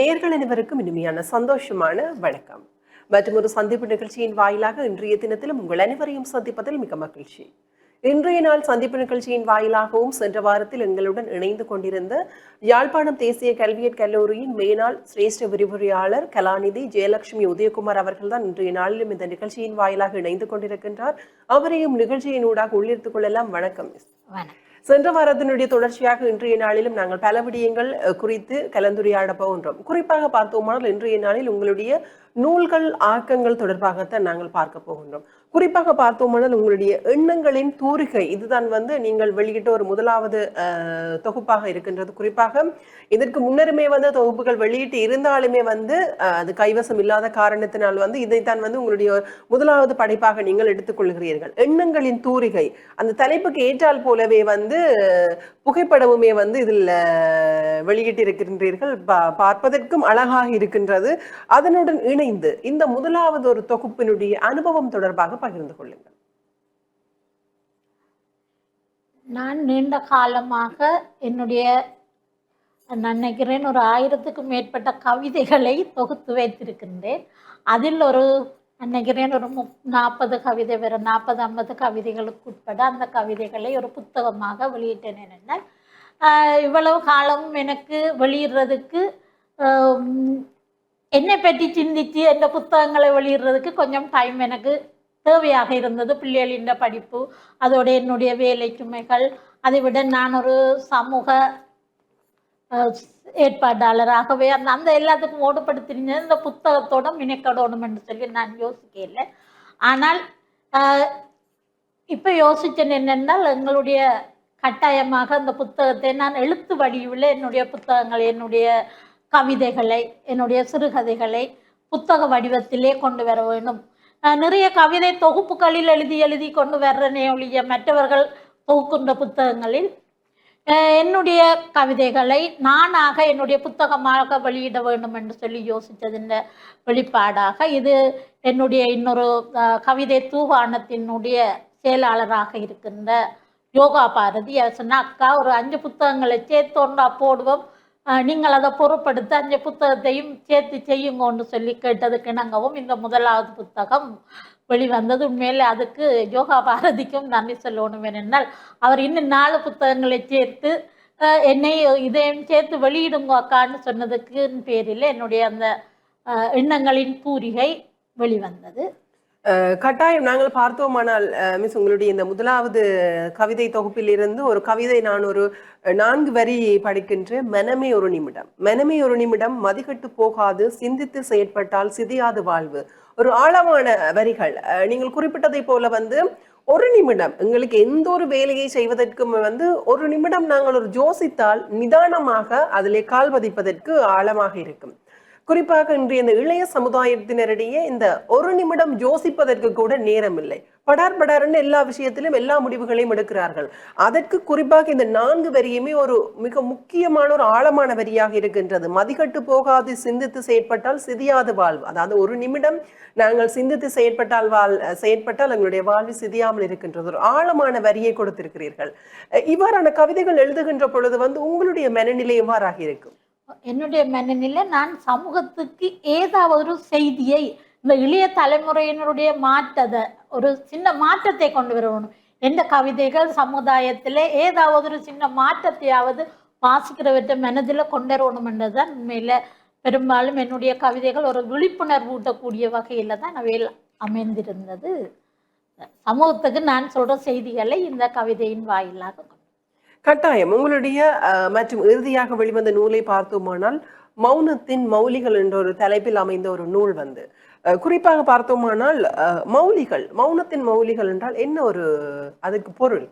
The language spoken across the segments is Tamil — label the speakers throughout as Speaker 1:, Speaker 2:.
Speaker 1: நேர்கள் அனைவருக்கும் இனிமையான சந்தோஷமான வணக்கம். மற்றும் ஒரு சந்திப்பு நிகழ்ச்சியின் வாயிலாக இன்றைய தினத்திலும் உங்கள் அனைவரையும் சந்திப்பதில் மிக மகிழ்ச்சி. இன்றைய நாள் சந்திப்பு நிகழ்ச்சியின் வாயிலாகவும் சென்ற வாரத்தில் எங்களுடன் இணைந்து கொண்டிருந்த யாழ்ப்பாணம் தேசிய கல்வியற் கல்லூரியின் மேனாள் சிரேஷ்ட விரிவுரையாளர் கலாநிதி ஜெயலட்சுமி உதயகுமார் அவர்கள்தான் இன்றைய நாளிலும் இந்த நிகழ்ச்சியின் வாயிலாக இணைந்து கொண்டிருக்கின்றார். அவரையும் நிகழ்ச்சியின் ஊடாக உள்ளிருத்துக் கொள்ளலாம். வணக்கம் மிஸ்.
Speaker 2: வணக்கம்.
Speaker 1: சென்ற வாரத்தினுடைய தொடர்ச்சியாக இன்றைய நாளிலும் நாங்கள் பல விடயங்கள் குறித்து கலந்துரையாட போகின்றோம். குறிப்பாக பார்த்தோமானால் இன்றைய நாளில் உங்களுடைய நூல்கள் ஆக்கங்கள் தொடர்பாகத்தான் நாங்கள் பார்க்க போகின்றோம். குறிப்பாக பார்த்தோமானால் உங்களுடைய எண்ணங்களின் தூரிகை. இதுதான் வந்து நீங்கள் வெளியிட்ட ஒரு முதலாவது தொகுப்பாக இருக்கின்றது. குறிப்பாக இதற்கு முன்னருமே வந்து தொகுப்புகள் வெளியிட்டு இருந்தாலுமே வந்து அது கைவசம் இல்லாத காரணத்தினால் வந்து இதைத்தான் வந்து உங்களுடைய முதலாவது படைப்பாக நீங்கள் எடுத்துக்கொள்கிறீர்கள். எண்ணங்களின் தூரிகை. அந்த தலைப்புக்கு ஏற்றால் போலவே வந்து புகைப்படமுமே வந்து இதில் வெளியிட்டிருக்கின்றீர்கள். பார்ப்பதற்கும் அழகாக இருக்கின்றது. அதனுடன் இணைந்து இந்த முதலாவது ஒரு தொகுப்பினுடைய அனுபவம் தொடர்பாக பகிர்ந்து கொள்ளுங்கள்.
Speaker 2: நான் நீண்ட காலமாக என்னுடைய நினைக்கிறேன் ஒரு ஆயிரத்துக்கும் மேற்பட்ட கவிதைகளை தொகுத்து வைத்திருக்கின்றேன். அதில் ஒரு நினைக்கிறேன் ஒரு முப் நாற்பது கவிதை வேறு நாற்பது ஐம்பது கவிதைகளுக்கு உட்பட அந்த கவிதைகளை ஒரு புத்தகமாக வெளியிட்டேன் என்னென்ன இவ்வளவு காலமும் எனக்கு வெளியிடுறதுக்கு என்னை பற்றி சிந்தித்து அந்த புத்தகங்களை வெளியிடுறதுக்கு கொஞ்சம் டைம் எனக்கு தேவையாக இருந்தது. பிள்ளைகளின் படிப்பு அதோட என்னுடைய வேலை சுமைகள் அதை விட நான் ஒரு சமூக ஏற்பாட்டாளராகவே அந்த அந்த எல்லாத்துக்கும் ஓடுபடுத்திருந்த இந்த புத்தகத்தோட மினைக்கடணும் என்று சொல்லி நான் யோசிக்கல. ஆனால் இப்போ யோசித்தேன் என்னென்னால் எங்களுடைய கட்டாயமாக அந்த புத்தகத்தை நான் எழுத்து வடிவில் என்னுடைய புத்தகங்களை என்னுடைய கவிதைகளை என்னுடைய சிறுகதைகளை புத்தக வடிவத்திலே கொண்டு வர வேண்டும். நிறைய கவிதை தொகுப்புகளில் எழுதி எழுதி கொண்டு வர்றனே ஒழிய மற்றவர்கள் தொகுக்கின்ற புத்தகங்களில் என்னுடைய கவிதைகளை நானாக என்னுடைய புத்தகமாக வெளியிட வேண்டும் என்று சொல்லி யோசித்ததின் வெளிப்பாடாக இது என்னுடைய இன்னொரு கவிதை தூவானத்தினுடைய செயலாளராக இருக்கின்ற யோகா பாரதி. அவர் சொன்னா அக்கா ஒரு அஞ்சு புத்தகங்களை சேர்த்தோண்டா போடுவோம். நீங்கள் அதை பொருட்படுத்த அஞ்சு புத்தகத்தையும் சேர்த்து செய்யுங்கன்னு சொல்லி கேட்டதுக்கு இணங்கவும் இந்த முதலாவது புத்தகம் வெளிவந்தது. உண்மையிலே அதுக்கு யோகா பாரதிக்கும் நன்றி சொல்லணும் ஏனென்றால் அவர் இன்னும் நாலு புத்தகங்களை சேர்த்து என்னை இதையும் சேர்த்து வெளியிடுங்க அக்கான்னு சொன்னதுக்கு பேரில் என்னுடைய அந்த எண்ணங்களின் பூரிகை வெளிவந்தது.
Speaker 1: கட்டாயம் நாங்கள் பார்த்தோமானால் மிஸ் உங்களுடைய இந்த முதலாவது கவிதை தொகுப்பிலிருந்து ஒரு கவிதை நான் ஒரு நான்கு வரி படிக்கின்ற மனமே ஒரு நிமிடம். மனமே ஒரு நிமிடம். மதிகட்டு போகாது. சிந்தித்து செயற்பட்டால் சிதையாது வாழ்வு. ஒரு ஆழமான வரிகள். நீங்கள் குறிப்பிட்டதை போல வந்து ஒரு நிமிடம். எங்களுக்கு எந்த ஒரு வேலையை செய்வதற்கும் வந்து ஒரு நிமிடம் நாங்கள் ஒரு யோசித்தால் நிதானமாக அதிலே கால் பதிப்பதற்கு ஆழமாக இருக்கும். குறிப்பாக இன்றைய இந்த இளைய சமுதாயத்தினரிடையே இந்த ஒரு நிமிடம் யோசிப்பதற்கு கூட நேரம் இல்லை படார் படார்னு எல்லா விஷயத்திலும் எல்லா முடிவுகளையும் எடுக்கிறார்கள். அதற்கு குறிப்பாக இந்த நான்கு வரியுமே ஒரு மிக முக்கியமான ஒரு ஆழமான வரியாக இருக்கின்றது. மதிகட்டு போகாது சிந்தித்து செயற்பட்டால் சிதியாது வாழ்வு. அதாவது ஒரு நிமிடம் நாங்கள் சிந்தித்து செயற்பட்டால் வாழ் செயற்பட்டால் எங்களுடைய வாழ்வு சிதியாமல் இருக்கின்றது. ஒரு ஆழமான வரியை கொடுத்திருக்கிறீர்கள். இவ்வாறான கவிதைகள் எழுதுகின்ற பொழுது வந்து உங்களுடைய மனநிலை எவ்வாறாக இருக்கும்?
Speaker 2: என்னுடைய மனநிலை நான் சமூகத்துக்கு ஏதாவது ஒரு செய்தியை இந்த இளைய தலைமுறையினருடைய மாற்றத்தை ஒரு சின்ன மாற்றத்தை கொண்டு வரணும் எந்த கவிதைகள் சமுதாயத்தில் ஏதாவது ஒரு சின்ன மாற்றத்தையாவது வாசிக்கிறவற்றை மனதில் கொண்டு வரணும்ன்றதுதான் உண்மையில் பெரும்பாலும் என்னுடைய கவிதைகள் ஒரு விழிப்புணர்வு ஊட்டக்கூடிய வகையில் தான் அவையில் அமைந்திருந்தது. சமூகத்துக்கு நான் சொல்கிற செய்திகளை இந்த கவிதையின் வாயிலாக கொண்டு
Speaker 1: கட்டாயம். உங்களுடைய மற்றும் இறுதியாக வெளிவந்த நூலை பார்த்தோமானால் மௌனத்தின் மௌலிகள் என்ற ஒரு தலைப்பில் அமைந்த ஒரு நூல் வந்து. குறிப்பாக பார்த்தோமானால் மௌலிகள். மௌனத்தின் மௌலிகள் என்றால் என்ன ஒரு அதுக்கு பொருள்?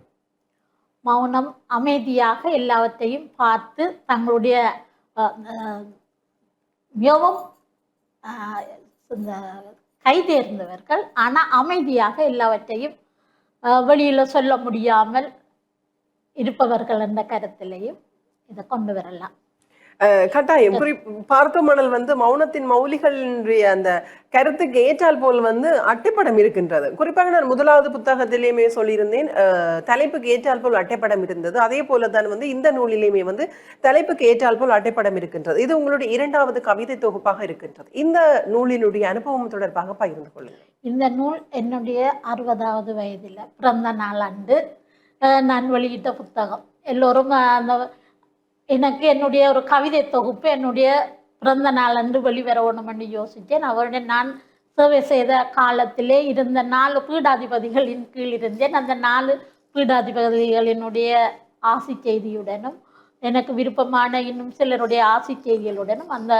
Speaker 2: மௌனம் அமைதியாக எல்லாவற்றையும் பார்த்து தங்களுடைய மிகவும் கைதேர்ந்தவர்கள் ஆனால் அமைதியாக எல்லாவற்றையும் வெளியில் சொல்ல முடியாமல் இருப்பவர்கள் என்ற கருத்திலையும் இதை கொண்டு வரலாம்.
Speaker 1: கட்டாயம். குறி பார்த்தோமானால் வந்து மௌனத்தின் மௌலிகளினுடைய அந்த கருத்துக்கு ஏற்றால் போல் வந்து அட்டைப்படம் இருக்கின்றது. குறிப்பாக நான் முதலாவது புத்தகத்திலேயுமே சொல்லியிருந்தேன் தலைப்புக்கு ஏற்றால் போல் அட்டைப்படம் இருந்தது. அதே போல தான் வந்து இந்த நூலிலேயுமே வந்து தலைப்புக்கு ஏற்றால் போல் அட்டைப்படம் இருக்கின்றது. இது உங்களுடைய இரண்டாவது கவிதை தொகுப்பாக இருக்கின்றது. இந்த நூலினுடைய அனுபவம் தொடர்பாக பகிர்ந்து கொள்ளுங்கள்.
Speaker 2: இந்த நூல் என்னுடைய அறுபதாவது வயதில் பிறந்த நாள் அன்று நான் வெளியிட்ட புத்தகம். எல்லோரும் அந்த எனக்கு என்னுடைய ஒரு கவிதை தொகுப்பு என்னுடைய பிறந்த நாள் அன்று வெளிவரணும்னு யோசித்தேன். அவருடைய நான் சேவை செய்த காலத்திலே இருந்த நாலு பீடாதிபதிகளின் கீழ் இருந்தேன். அந்த நாலு பீடாதிபதிகளினுடைய ஆசி செய்தியுடனும் எனக்கு விருப்பமான இன்னும் சிலருடைய ஆசி செய்திகளுடனும் அந்த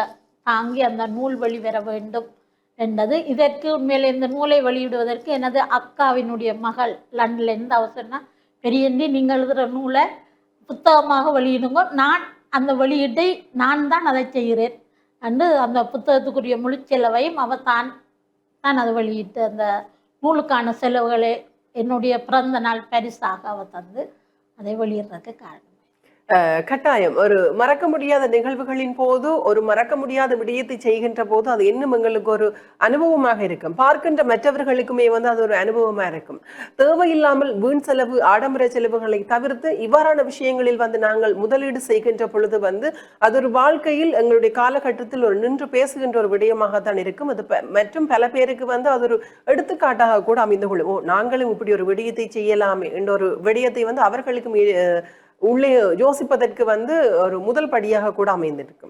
Speaker 2: தாங்கி அந்த நூல் வெளிவர வேண்டும் என்றது. இதற்கு உண்மையில் இந்த நூலை வெளியிடுவதற்கு எனது அக்காவினுடைய மகள் லண்டன்லேருந்து அவர் சொன்னா பெரியந்தி நீங்கள் எழுதுகிற நூலை புத்தகமாக வெளியிடுங்க. நான் அந்த வெளியீட்டை நான் தான் அதை செய்கிறேன். அன்று அந்த புத்தகத்துக்குரிய முழு செலவையும் அவர் தான் தான் அதை வெளியிட்டு அந்த நூலுக்கான செலவுகளை என்னுடைய பிறந்த நாள் பரிசாக அவ தந்து அதை வெளியிடுறதுக்கு காரணம்.
Speaker 1: கட்டாயம். ஒரு மறக்க முடியாத நிகழ்வுகளின் போது ஒரு மறக்க முடியாத விடயத்தை செய்கின்ற போது அது இன்னும் எங்களுக்கு ஒரு அனுபவமாக இருக்கும். பார்க்கின்ற மற்றவர்களுக்குமே வந்து அது ஒரு அனுபவமா இருக்கும். தேவையில்லாமல் வீண் செலவு ஆடம்பர செலவுகளை தவிர்த்து இவ்வாறான விஷயங்களில் வந்து நாங்கள் முதலீடு செய்கின்ற பொழுது வந்து அது ஒரு வாழ்க்கையில் எங்களுடைய காலகட்டத்தில் ஒரு நின்று பேசுகின்ற ஒரு விடயமாகத்தான் இருக்கும். அது மற்றும் பல பேருக்கு வந்து அது ஒரு எடுத்துக்காட்டாக கூட அமைந்து கொள்ளும். ஓ நாங்களும் இப்படி ஒரு விடயத்தை செய்யலாமே என்ற ஒரு விடயத்தை வந்து அவர்களுக்கும் உள்ளே யோசிப்பதற்கு வந்து ஒரு முதல் படியாக கூட அமைந்திருக்கும்.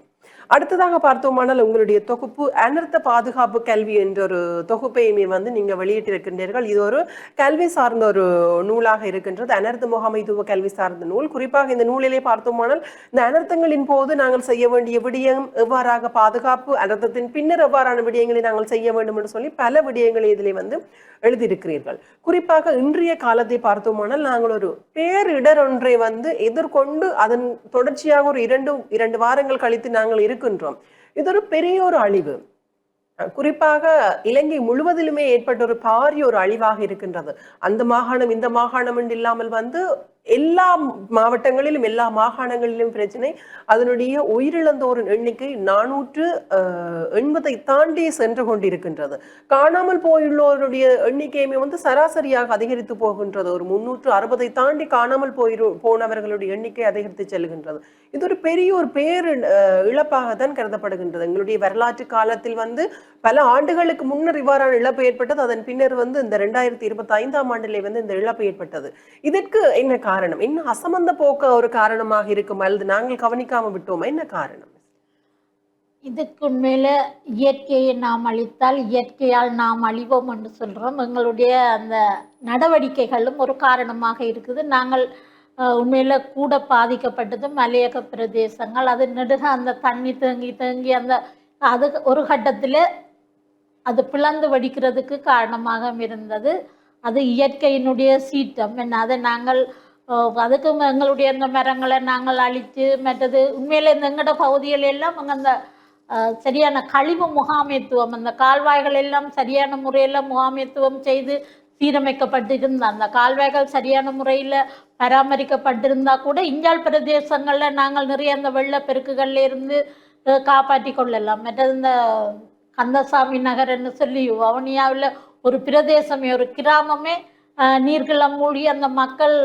Speaker 1: அடுத்ததாக பார்த்தோமானால் உங்களுடைய தொகுப்பு அனர்த்த பாதுகாப்பு கல்வி என்ற ஒரு தொகுப்பையுமே வந்து நீங்க வெளியிட்டிருக்கின்றீர்கள். இது ஒரு கல்வி சார்ந்த ஒரு நூலாக இருக்கின்றது. அனர்த்த முகாமைத்துவ கல்வி சார்ந்த நூல். குறிப்பாக இந்த நூலிலே பார்த்தோமானால் இந்த அனர்த்தங்களின் போது நாங்கள் செய்ய வேண்டிய விடயம் எவ்வாறாக பாதுகாப்பு அனர்த்தத்தின் பின்னர் எவ்வாறான விடயங்களை நாங்கள் செய்ய வேண்டும் என்று சொல்லி பல விடயங்களை இதிலே வந்து எழுதியிருக்கிறீர்கள். குறிப்பாக இன்றைய காலத்தை பார்த்தோமானால் நாங்கள் ஒரு பேரிடர் ஒன்றை வந்து எதிர்கொண்டு அதன் தொடர்ச்சியாக ஒரு இரண்டு இரண்டு வாரங்கள் கழித்து நாங்கள் இருக்கின்றோம் இது ஒரு பெரிய ஒரு அழிவு. குறிப்பாக இலங்கை முழுவதிலுமே ஏற்பட்ட ஒரு பாரிய ஒரு அழிவாக இருக்கின்றது. அந்த மாகாணம் இந்த மாகாணம் என்று இல்லாமல் வந்து எல்லா மாவட்டங்களிலும் எல்லா மாகாணங்களிலும் பிரச்சனை. அதனுடைய உயிரிழந்தோரின் எண்ணிக்கை நானூற்று எண்பதை தாண்டி சென்று கொண்டிருக்கின்றது. காணாமல் போயுள்ளோருடைய எண்ணிக்கையுமே வந்து சராசரியாக அதிகரித்து போகின்றது. ஒரு முன்னூற்று அறுபதை தாண்டி காணாமல் போயிரு போனவர்களுடைய எண்ணிக்கை அதிகரித்து செல்கின்றது. இது ஒரு பெரிய ஒரு பேரு இழப்பாகத்தான் கருதப்படுகின்றது. எங்களுடைய வரலாற்று காலத்தில் வந்து பல ஆண்டுகளுக்கு முன்னர் இவ்வாறான இழப்பு ஏற்பட்டது. அதன் பின்னர் வந்து இந்த ரெண்டாயிரத்தி இருபத்தி ஐந்தாம் ஆண்டிலே வந்து இந்த இழப்பு ஏற்பட்டது. இதற்கு என்ன காரணம்? என்ன அசமந்த போக்க ஒரு காரணமாக இருக்கும் அல்லது நாங்கள் கவனிக்காம விட்டோமா? என்ன காரணம்?
Speaker 2: இதுக்கு உண்மையில இயற்கையை நாம் அழித்தால் இயற்கையால் நாம் அழிவோம் என்று சொல்கிறோம் எங்களுடைய அந்த நடவடிக்கைகளும் ஒரு காரணமாக இருக்குது. நாங்கள் உண்மையில் உண்மையில கூட பாதிக்கப்பட்டது மலையக பிரதேசங்கள். அது நெடுக அந்த தண்ணி தேங்கி தேங்கி அந்த அது ஒரு கட்டத்தில் அது பிளந்து வடிக்கிறதுக்கு காரணமாக இருந்தது. அது இயற்கையினுடைய சீற்றம். என்ன அதை நாங்கள் அதுக்கு எங்களுடைய இந்த மரங்களை நாங்கள் அழித்து மற்றது உண்மையில இந்த எங்கட பகுதிகள் எல்லாம் அங்கே அந்த சரியான கழிவு முகாமைத்துவம் அந்த கால்வாய்கள் எல்லாம் சரியான முறையில் முகாமைத்துவம் செய்து சீரமைக்கப்பட்டிருந்த அந்த கால்வாய்கள் சரியான முறையில் பராமரிக்கப்பட்டிருந்தா கூட இஞ்சால் பிரதேசங்களில் நாங்கள் நிறைய அந்த வெள்ளப்பெருக்குகள்ல இருந்து காப்பாற்றி கொள்ளலாம். மற்றது இந்த கந்தசாமி நகர்ன்னு சொல்லி வவுனியாவில் ஒரு பிரதேசமே ஒரு கிராமமே நீர்கிளம் மூழ்கி அந்த மக்கள்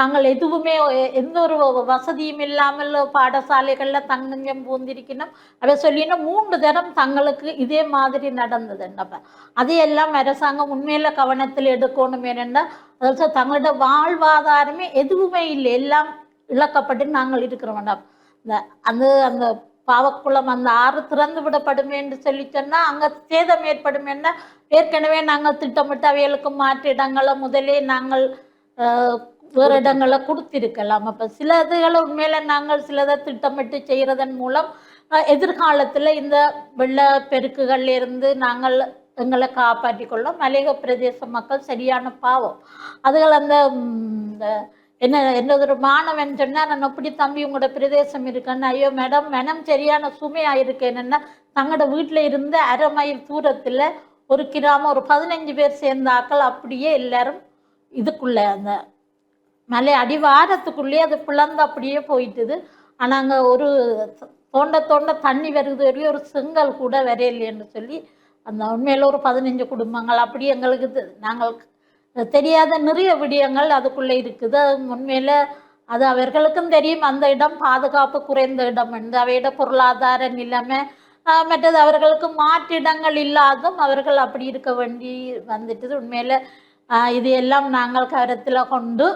Speaker 2: தாங்கள் எதுவுமே எந்த ஒரு வசதியும் இல்லாமல் பாடசாலைகளில் தங்கஞ்சம் பூந்திருக்கணும் அப்படி சொல்லினா மூன்று தரம் தங்களுக்கு இதே மாதிரி நடந்தது என்னப்ப அதையெல்லாம் அரசாங்கம் உண்மையில கவனத்தில் எடுக்கணும் ஏனென்றா அதாவது தங்களோட வாழ்வாதாரமே எதுவுமே இல்லை எல்லாம் இழக்கப்பட்டு நாங்கள் இருக்கிறோம் வேண்டாம் இந்த அந்த அந்த பாவக்குளம் அந்த ஆறு திறந்து விடப்படும் என்று சொல்லி சொன்னால் அங்கே சேதம் ஏற்படும் என்ன ஏற்கனவே நாங்கள் திட்டமிட்டு அவைகளுக்கு மாற்று இடங்களை முதலே நாங்கள் வேறு இடங்களை கொடுத்திருக்கலாம். அப்ப சில இதுகளை உண்மையில நாங்கள் சிலதை திட்டமிட்டு செய்யறதன் மூலம் எதிர்காலத்தில் எதிர்காலத்துல இந்த வெள்ளப்பெருக்குகள்ல இருந்து நாங்கள் எங்களை காப்பாற்றி கொள்ள மலையக பிரதேச மக்கள் சரியான பாவம். அதுகள் அந்த என்ன என்ன ஒரு மாணவன் சொன்னா நான் அப்படி தம்பி உங்களோட பிரதேசம் இருக்கேன்னு. ஐயோ மேடம் மனம் சரியான சுமையாக இருக்கு. என்னன்னா தங்களோட வீட்டுல இருந்து அரை மைல் தூரத்துல ஒரு கிராமம் ஒரு பதினஞ்சு பேர் சேர்ந்தாக்கள் அப்படியே எல்லாரும் இதுக்குள்ள அந்த மலை அடிவாரத்துக்குள்ளேயே அது பிளந்து அப்படியே போயிட்டுது. ஆனால் அங்கே ஒரு தோண்ட தோண்ட தண்ணி வருது. வரையும் ஒரு செங்கல் கூட வரையில்லைன்னு சொல்லி அந்த உண்மையில் ஒரு பதினஞ்சு குடும்பங்கள் அப்படி எங்களுக்கு நாங்கள் தெரியாத நிறைய விடயங்கள் அதுக்குள்ளே இருக்குது. அது உண்மையில் அது அவர்களுக்கும் தெரியும். அந்த இடம் பாதுகாப்பு குறைந்த இடம் என்று. அவையிட பொருளாதார நிலைமை மற்றது அவர்களுக்கு மாற்றிடங்கள் இல்லாதும் அவர்கள் அப்படி இருக்க வேண்டி வந்துட்டது உண்மையில். இது எல்லாம் நாங்கள் கருத்தில் கொண்டு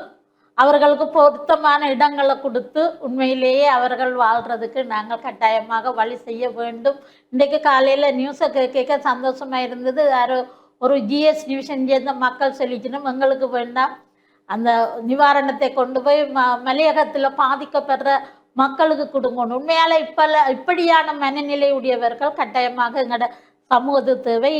Speaker 2: அவர்களுக்கு பொருத்தமான இடங்களை கொடுத்து உண்மையிலேயே அவர்கள் வாழ்கிறதுக்கு நாங்கள் கட்டாயமாக வழி செய்ய வேண்டும். இன்றைக்கு காலையில் நியூஸை கேட்க சந்தோஷமாக இருந்தது. யாரோ ஒரு ஜிஎஸ் டிவிஷன் சேர்ந்த மக்கள் சொல்லிக்கணும் எங்களுக்கு வேண்டாம். அந்த நிவாரணத்தை கொண்டு போய் ம மலையகத்தில் பாதிக்கப்படுற மக்களுக்கு கொடுங்கணும் உண்மையால் இப்போ இப்படியான மனநிலை உடையவர்கள் கட்டாயமாக எங்களோட சமூகத்து தேவை.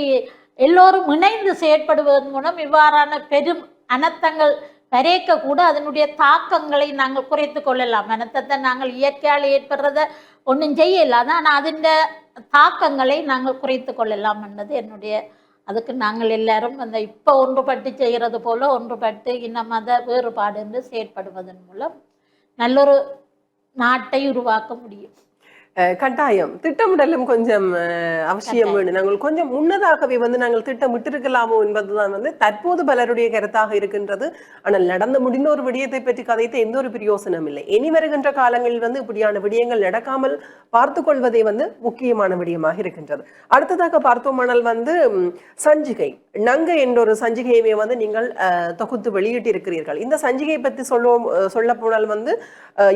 Speaker 2: எல்லோரும் இணைந்து செயற்படுவதன் மூலம் இவ்வாறான பெரும் அனர்த்தங்கள் வரைக்க கூட அதனுடைய தாக்கங்களை நாங்கள் குறைத்து கொள்ளலாம். அனர்த்தத்தை நாங்கள் இயற்கையால் ஏற்படுறத ஒன்றும் செய்யலாம் ஆனால் அதன் தாக்கங்களை நாங்கள் குறைத்து கொள்ளலாம் என்பது என்னுடைய அதுக்கு நாங்கள் எல்லாரும் அந்த இப்போ ஒன்றுபட்டு செய்கிறது போல ஒன்றுபட்டு இன மத வேறுபாடு என்று செயற்படுவதன் மூலம் நல்லொரு நாட்டை உருவாக்க முடியும்.
Speaker 1: கட்டாயம். திட்டமிடலும் கொஞ்சம் அவசியம் வேணும். நாங்கள் கொஞ்சம் முன்னதாகவே வந்து நாங்கள் திட்டமிட்டிருக்கலாமோ என்பதுதான் வந்து தற்போது பலருடைய கருத்தாக இருக்கின்றது. ஆனால் நடந்து முடிந்த ஒரு விடயத்தை பற்றி கதைத்து எந்த ஒரு பிரயோசனம் இல்லை. இனி வருகின்ற காலங்களில் வந்து இப்படியான விடயங்கள் நடக்காமல் பார்த்து கொள்வதே வந்து முக்கியமான விடயமாக இருக்கின்றது. அடுத்ததாக பார்த்தோமானால் வந்து சஞ்சிகை. நங்கை என்ற ஒரு சஞ்சிகையுமே வந்து நீங்கள் தொகுத்து வெளியிட்டிருக்கிறீர்கள். இந்த சஞ்சிகை பற்றி சொல்லுவோம் சொல்ல போனால் வந்து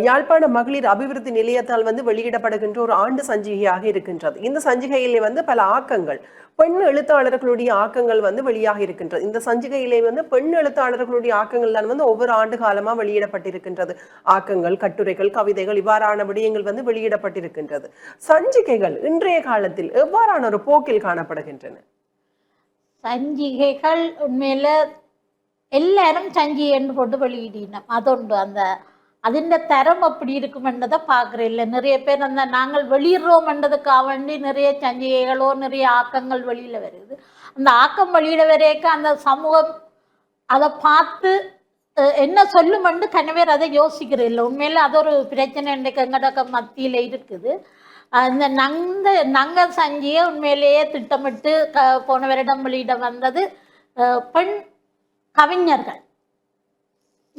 Speaker 1: யாழ்ப்பாண மகளிர் அபிவிருத்தி நிலையத்தால் வந்து வெளியிடப்படுகின்ற இருக்கின்ற ஒரு ஆண்டு சஞ்சிகையாக இருக்கின்றது. இந்த சஞ்சிகையிலே வந்து பல ஆக்கங்கள். பெண் எழுத்தாளர்களுடைய ஆக்கங்கள் வந்து வெளியாக இருக்கின்றது. இந்த சஞ்சிகையிலே வந்து பெண் எழுத்தாளர்களுடைய ஆக்கங்கள் தான் வந்து ஒவ்வொரு ஆண்டு காலமா வெளியிடப்பட்டிருக்கின்றது. ஆக்கங்கள் கட்டுரைகள் கவிதைகள் இவ்வாறான விடயங்கள் வந்து வெளியிடப்பட்டிருக்கின்றது. சஞ்சிகைகள் இன்றைய காலத்தில் எவ்வாறான ஒரு போக்கில் காணப்படுகின்றன?
Speaker 2: சஞ்சிகைகள் உண்மையில எல்லாரும் சஞ்சி என்று போட்டு வெளியிடினோம் அதொன்று அந்த അതിൻ്റെ தரம் அப்படி இருக்குமென்றதை பார்க்குறேன் இல்லை நிறைய பேர் அந்த நாங்கள் வெளியிடுறோம்ன்றதுக்காக வேண்டி நிறைய சஞ்சிகைகளோ நிறைய ஆக்கங்கள் வெளியில் வருது அந்த ஆக்கம் வெளியிட வரைக்க அந்த சமூகம் அதை பார்த்து அஹ், என்ன சொல்லுமென்று கனவேர் அதை யோசிக்கிறேன் இல்லை உண்மையில அது ஒரு பிரச்சனை இன்றைக்கு எங்கடக்க மத்தியில் இருக்குது அந்த நங்க நங்க சஞ்சியை உண்மையிலேயே திட்டமிட்டு க போன வருடம் வெளியிட வந்தது அஹ், பெண் கவிஞர்கள்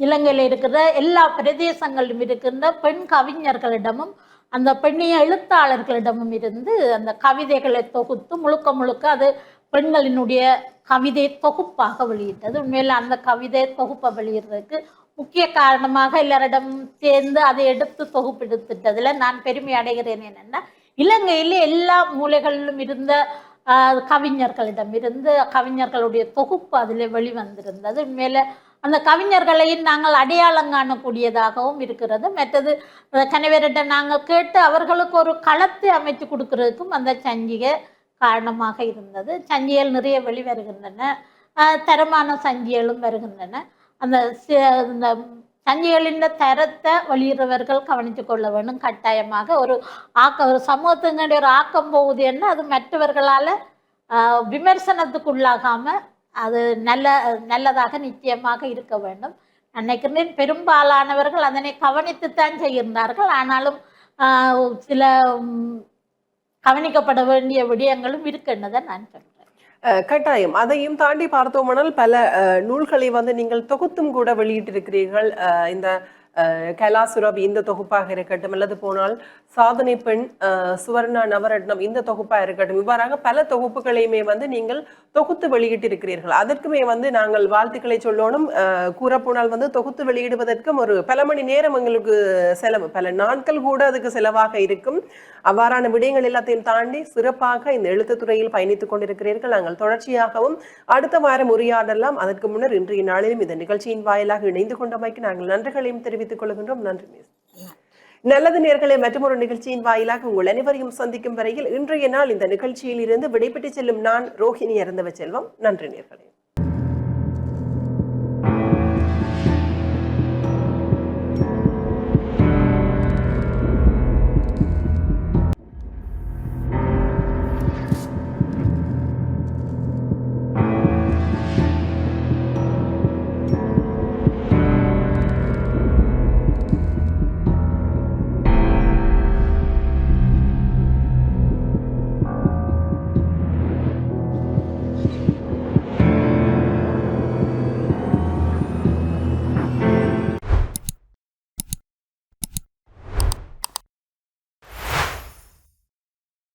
Speaker 2: இலங்கையில் இருக்கிற எல்லா பிரதேசங்களிலும் இருக்கின்ற பெண் கவிஞர்களிடமும் அந்த பெண்ணிய எழுத்தாளர்களிடமும் இருந்து அந்த கவிதைகளை தொகுத்து முழுக்க முழுக்க அது பெண்களினுடைய கவிதை தொகுப்பாக வெளியிட்டது. உண்மையில் அந்த கவிதை தொகுப்பை வெளியிடுறதுக்கு முக்கிய காரணமாக எல்லாரிடம் சேர்ந்து அதை எடுத்து தொகுப்பெடுத்துட்டதுல நான் பெருமை அடைகிறேன் என்னென்னா இலங்கையில் எல்லா மூலைகளிலும் இருந்த கவிஞர்களிடம் இருந்து கவிஞர்களுடைய தொகுப்பு அதில் வெளிவந்திருந்தது. உண்மையில அந்த கவிஞர்களையும் நாங்கள் அடையாளம் காணக்கூடியதாகவும் இருக்கிறது. மற்றது அஹ், கணவரிடம் நாங்கள் கேட்டு அவர்களுக்கு ஒரு களத்தை அமைத்து கொடுக்கறதுக்கும் அந்த சஞ்சிகை காரணமாக இருந்தது. சஞ்சிகள் நிறைய வெளிவருகின்றன. வருகின்றன தரமான சஞ்சிகளும் வருகின்றன. அந்த இந்த சஞ்சிகளின் தரத்தை வெளியிடுறவர்கள் கவனித்து கொள்ள வேண்டும். கட்டாயமாக ஒரு ஆக்க ஒரு சமூகத்தினுடைய ஒரு ஆக்கம் போகுது என்ன? அது மற்றவர்களால் விமர்சனத்துக்குள்ளாகாமல் அது நல்ல நல்லதாக நிச்சயமாக இருக்க வேண்டும். நினைக்கிறேன் பெரும்பாலானவர்கள் அதனை கவனித்துத்தான் செய்கின்றார்கள். ஆனாலும் ஆஹ், சில கவனிக்கப்பட வேண்டிய விடயங்களும் இருக்கின்றதை நான் சொல்றேன்.
Speaker 1: கட்டாயம். அதையும் தாண்டி பார்த்தோமானால் பல நூல்களை வந்து நீங்கள் தொகுத்தும் கூட வெளியிட்டிருக்கிறீர்கள். அஹ், இந்த கைலாசுரப் இந்த தொகுப்பாக இருக்கட்டும் அல்லது போனால் சாதனை பெண் சுவர்ணா நவரட்னம் இந்த தொகுப்பாக இருக்கட்டும் இவ்வாறாக பல தொகுப்புகளையுமே வந்து நீங்கள் தொகுத்து வெளியிட்டிருக்கிறீர்கள். அதற்குமே வந்து நாங்கள் வாழ்த்துக்களை சொல்லணும். கூறப்போனால் வந்து தொகுத்து வெளியிடுவதற்கும் ஒரு பல மணி நேரம் எங்களுக்கு செலவு பல நாட்கள் கூட அதுக்கு செலவாக இருக்கும். அவ்வாறான விடயங்கள் எல்லாத்தையும் தாண்டி சிறப்பாக இந்த எழுத்துத்துறையில் பயணித்துக் கொண்டிருக்கிறீர்கள். நாங்கள் தொடர்ச்சியாகவும் அடுத்த வாரம் உரையாடலாம். அதற்கு முன்னர் இன்றைய நாளிலும் இந்த நிகழ்ச்சியின் வாயிலாக இணைந்து கொண்டமைக்கு நாங்கள் நன்றிகளையும் தெரிவித்துக் கொள்கின்றோம். நன்றி மிஸ். நல்லது நேர்களை மற்றொரு நிகழ்ச்சியின் வாயிலாக உங்கள் அனைவரையும் சந்திக்கும் வரையில் இன்றைய நாள் இந்த நிகழ்ச்சியில் இருந்து விடைபெற்று செல்லும் நான் ரோஹிணி அருந்தவ செல்வம். நன்றி நேர்களே.